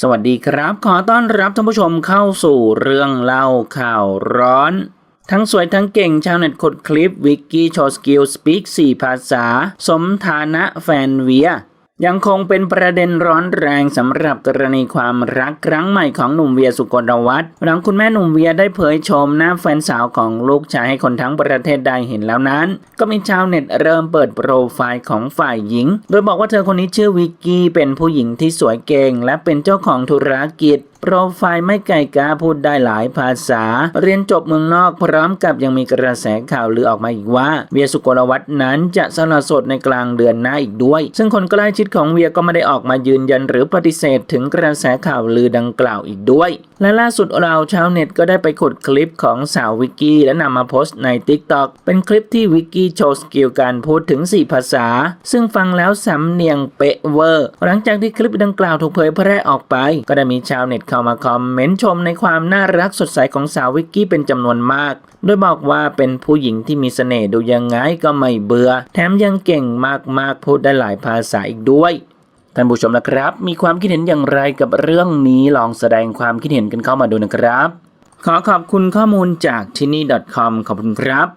สวัสดีครับ ขอต้อนรับท่านผู้ชมเข้าสู่เรื่องเล่าข่าวร้อน ทั้งสวยทั้งเก่งชาวเน็ตกดคลิป วิกกี้โชว์สกิลสปีก4ภาษา สมฐานะแฟนเวีย ยังคงเป็นประเด็นร้อนแรงสำหรับกรณีความรักครั้งใหม่ของหนุ่มเวียสุกลวัฒน์หลังคุณแม่หนุ่มเวียได้เผยชมหน้าแฟนสาวของลูกชายให้คนทั้งประเทศได้เห็นแล้วนั้น ก็มีชาวเน็ตเริ่มเปิดโปรไฟล์ของฝ่ายหญิง โดยบอกว่าเธอคนนี้ชื่อวิกกี้เป็นผู้หญิงที่สวยเก่ง และเป็นเจ้าของธุรกิจ โปรไฟล์ไม่ไก่กาพูดได้หลายภาษา เรียนจบเมืองนอกพร้อมกับยังมีกระแสข่าวลือออกมาอีกว่า เวียสุโกลวัฒน์นั้นจะสละสดในกลางเดือนหน้าอีกด้วย ซึ่งคนใกล้ชิดของเวียก็ไม่ได้ออกมายืนยันหรือปฏิเสธถึงกระแสข่าวลือดังกล่าวอีกด้วย และล่าสุดเราชาวเน็ตก็ได้ไปขุดคลิปของสาววิกกี้และนำมาโพสต์ใน TikTok เป็นคลิปที่วิกกี้โชว์สกิลการพูดถึง 4 ภาษา ซึ่งฟังแล้วสำเนียงเป๊ะเวอร์ หลังจากที่คลิปดังกล่าวถูกเผยแพร่ออกไป ก็ได้มีชาวเน็ตเข้ามาคอมเมนต์ชมในความน่ารักสดใสของสาววิกกี้เป็นจำนวนมาก โดยบอกว่าเป็นผู้หญิงที่มีเสน่ห์ดูยังไงก็ไม่เบื่อ แถมยังเก่งมากๆพูดได้หลายภาษาอีกด้วยท่านผู้ชมนะครับ มีความคิดเห็นอย่างไรกับเรื่องนี้ลองแสดงความคิดเห็นกันเข้ามาดูนะครับ ขอขอบคุณข้อมูลจากที่นี่ .com ขอบคุณครับ